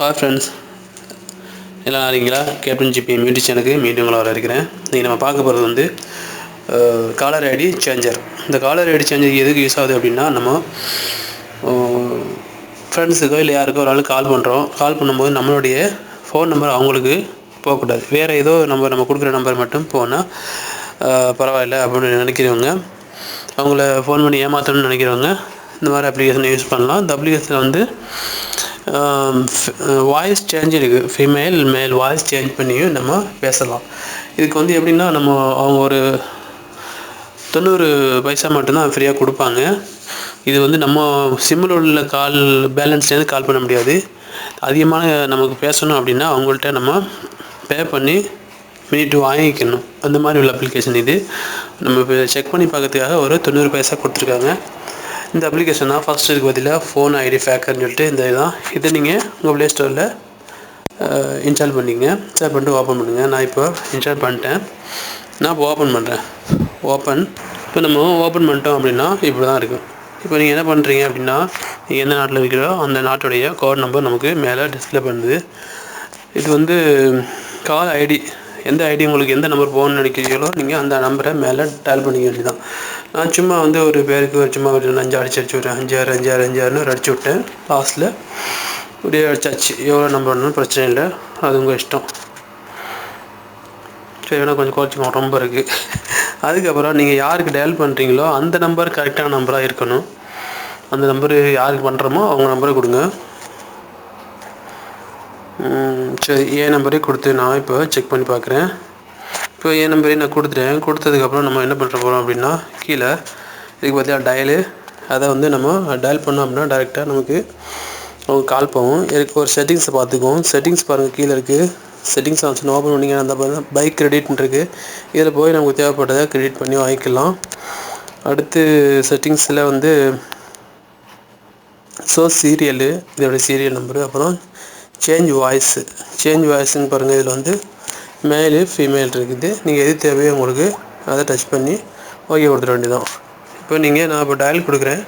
Hi friends எல்லாம் இருக்கீங்களா? Captain GB மியூட்டி சேனலுக்கு மீண்டும் உங்களை வர இருக்கிறேன் இன்றைக்கி நம்ம பார்க்க போகிறது வந்து காலர் ஐடி சேஞ்சர் இந்த காலர் ஐடி சேஞ்சர் எதுக்கு யூஸ் ஆகுது அப்படின்னா நம்ம ஃப்ரெண்ட்ஸுக்கோ இல்லை யாருக்கோ ஒரு ஆள் கால் பண்ணுறோம் கால் பண்ணும்போது நம்மளுடைய ஃபோன் நம்பர் அவங்களுக்கு போகக்கூடாது. வேறு ஏதோ நம்பர் நம்ம கொடுக்குற நம்பர் மட்டும் போனால் பரவாயில்ல அப்படின்னு நினைக்கிறவங்க அவங்கள ஃபோன் பண்ணி ஏமாற்றணும்னு நினைக்கிறவங்க இந்த மாதிரி அப்ளிகேஷனை யூஸ் பண்ணலாம். இந்த அப்ளிகேஷனில் வந்து வாய்ஸ் சேஞ்ச் இருக்குது ஃபீமேல் மேல் வாய்ஸ் சேஞ்ச் பண்ணியும் நம்ம பேசலாம். இதுக்கு வந்து எப்படின்னா நம்ம அவங்க ஒரு தொண்ணூறு பைசா மட்டும்தான் ஃப்ரீயாக கொடுப்பாங்க. இது வந்து நம்ம சிம்மில் உள்ள கால் பேலன்ஸ்லேருந்து கால் பண்ண முடியாது. அதிகமான நமக்கு பேசணும் அப்படின்னா அவங்கள்ட்ட நம்ம பே பண்ணி மினிட் வாங்கிக்கணும். அந்த மாதிரி உள்ள அப்ளிகேஷன் இது. நம்ம இப்போ செக் பண்ணி பார்க்கறதுக்காக ஒரு தொண்ணூறு பைசா கொடுத்துருக்காங்க. இந்த அப்ளிகேஷன் தான் ஃபஸ்ட் இதுக்கு பதிலாக ஃபோன் ஐடி ஃபேக்கர்னு சொல்லிட்டு இந்த இதுதான் இதை நீங்கள் உங்கள் ப்ளே ஸ்டோரில் இன்ஸ்டால் பண்ணிங்க. இன்ஸ்டால் பண்ணிட்டு ஓப்பன் பண்ணுங்கள் நான் இப்போ இன்ஸ்டால் பண்ணிட்டேன். நான் இப்போ ஓப்பன் பண்ணுறேன் ஓப்பன் இப்போ நம்ம ஓப்பன் பண்ணிட்டோம் அப்படின்னா இப்படி தான் இருக்கும். இப்போ நீங்கள் என்ன பண்ணுறீங்க அப்படின்னா நீங்கள் எந்த நாட்டில் இருக்கிறோ அந்த நாட்டுடைய கோட் நம்பர் நமக்கு மேலே டிஸ்பிளே பண்ணுது. இது வந்து கால் ஐடி எந்த ஐடி உங்களுக்கு எந்த நம்பர் போகணும்னு நினைக்கிறீங்களோ நீங்கள் அந்த நம்பரை மேலே டயல் பண்ணிக்க வேண்டியதான் நான் சும்மா வந்து ஒரு பேருக்கு ஒரு சும்மா ஒரு அஞ்சு அடிச்சு அடிச்சு விட்டேன். அஞ்சாறு அஞ்சாறு அஞ்சாறுன்னு ஒரு அடிச்சு விட்டேன். லாஸ்ட்டில் இப்படியே அடிச்சாச்சு. எவ்வளோ நம்பர் ஒன்றும் பிரச்சனை இல்லை. அது உங்கள் இஷ்டம். சரி வேணால் கொஞ்சம் குறைச்சிக்கோங்க ரொம்ப இருக்குது அதுக்கப்புறம் நீங்கள் யாருக்கு டயல் பண்ணுறீங்களோ அந்த நம்பர் கரெக்டான நம்பராக இருக்கணும். அந்த நம்பரு யாருக்கு பண்ணுறோமோ அவங்க நம்பரை கொடுங்க. சரி ஏ நம்பரே கொடுத்து நான் இப்போ செக் பண்ணி பார்க்குறேன் இப்போ ஏ நம்பரையும் நான் கொடுத்துட்டேன்? கொடுத்ததுக்கப்புறம் நம்ம என்ன பண்ணுற போகிறோம் அப்படின்னா கீழே இதுக்கு பார்த்தீங்கன்னா டயலு அதை வந்து நம்ம டயல் பண்ணோம் அப்படின்னா டேரெக்டாக நமக்கு அவங்க கால் போகும். இதுக்கு ஒரு செட்டிங்ஸை பார்த்துக்குவோம். செட்டிங்ஸ் பாருங்கள் கீழே இருக்குது செட்டிங்ஸ் ஆப்ஷன் ஓப்பன் பண்ணிங்கன்னா அந்த பாருங்கள் பைக் கிரெடிட்னு இருக்குது இதில் போய் நமக்கு தேவைப்பட்டதை கிரெடிட் பண்ணி வாங்கிக்கலாம். அடுத்து செட்டிங்ஸில் வந்து ஸோ சீரியலு இதோட சீரியல் நம்பரு அப்புறம் சேஞ்ச் வாய்ஸு சேஞ்ச் வாய்ஸுன்னு பாருங்கள் இதில் வந்து மேலு ஃபீமேல் இருக்குது. நீங்கள் எது தேவையோ உங்களுக்கு அதை டச் பண்ணி ஓகே கொடுத்துட வேண்டியதான் இப்போ நீங்கள் நான் இப்போ டயல் கொடுக்குறேன்.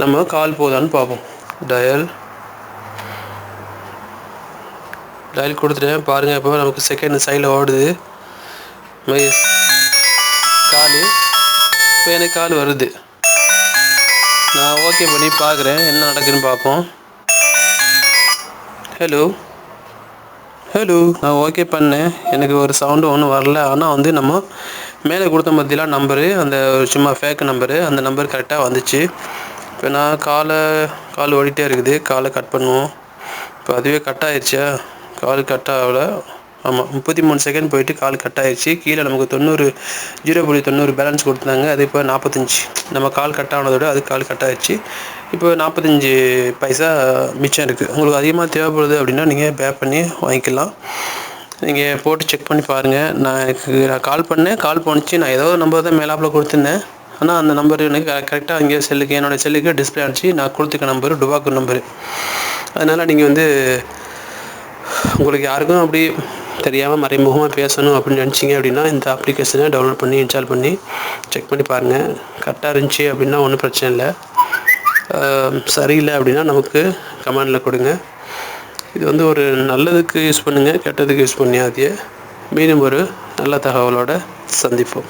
நம்ம கால் போதான்னு பார்ப்போம். டயல் டயல் கொடுத்துட்டேன். பாருங்கள் இப்போ நமக்கு செகண்ட் சைடில் ஓடுது. கால். இப்போ எனக்கு கால் வருது. நான் ஓகே பண்ணி பார்க்குறேன். என்ன நடக்குதுன்னு பார்ப்போம். ஹலோ ஹலோ நான் ஓகே பண்ணேன். எனக்கு ஒரு சவுண்டு ஒன்றும் வரல. ஆனால் வந்து நம்ம மேலே கொடுத்த மத்தியெலாம் நம்பரு அந்த சும்மா ஃபேக் நம்பரு அந்த நம்பர் கரெக்டாக வந்துச்சு. இப்போ நான் காலை கால் ஓடிட்டே இருக்குது. காலை கட் பண்ணுவோம். இப்போ அதுவே கட் ஆயிடுச்சா கால் கட் ஆகல. ஆமாம் முப்பத்தி மூணு செகண்ட் போயிட்டு கால் கட் ஆயிடுச்சு. கீழே நமக்கு தொண்ணூறு ஜீரோ புள்ளி தொண்ணூறு பேலன்ஸ் கொடுத்தாங்க அது இப்போ நாற்பத்தஞ்சு நம்ம கால் கட் ஆனதோட அது கால் கட் ஆயிடுச்சு. இப்போ நாற்பத்தஞ்சு பைசா மிச்சம் இருக்குது உங்களுக்கு அதிகமாக தேவைப்படுது அப்படின்னா நீங்கள் பே பண்ணி வாங்கிக்கலாம். நீங்கள் போட்டு செக் பண்ணி பாருங்கள் நான் எனக்கு நான் கால் பண்ணேன். கால் பண்ணிச்சு நான் ஏதோ நம்பர் தான் மேலாப்பில் கொடுத்துருந்தேன். ஆனால் அந்த நம்பர் எனக்கு கரெக்டாக இங்கே செல்லுக்கு என்னோடய செல்லுக்கு டிஸ்பிளே ஆச்சு நான் கொடுத்துக்க நம்பரு டுபாக்கு நம்பரு அதனால் நீங்கள் வந்து உங்களுக்கு யாருக்கும் அப்படி தெரியாமல் மறைமுகமாக பேசணும் அப்படின்னு நினச்சிங்க அப்படின்னா இந்த அப்ளிகேஷனை டவுன்லோட் பண்ணி இன்ஸ்டால் பண்ணி செக் பண்ணி பாருங்கள் கரெக்டாக இருந்துச்சு அப்படின்னா ஒன்றும் பிரச்சனை இல்லை. சரியில்லை அப்படின்னா நமக்கு கமெண்டில் கொடுங்க. இது வந்து ஒரு நல்லதுக்கு யூஸ் பண்ணுங்கள் கெட்டதுக்கு யூஸ் பண்ணி அதையே மீண்டும் ஒரு நல்ல தகவலோடு சந்திப்போம்.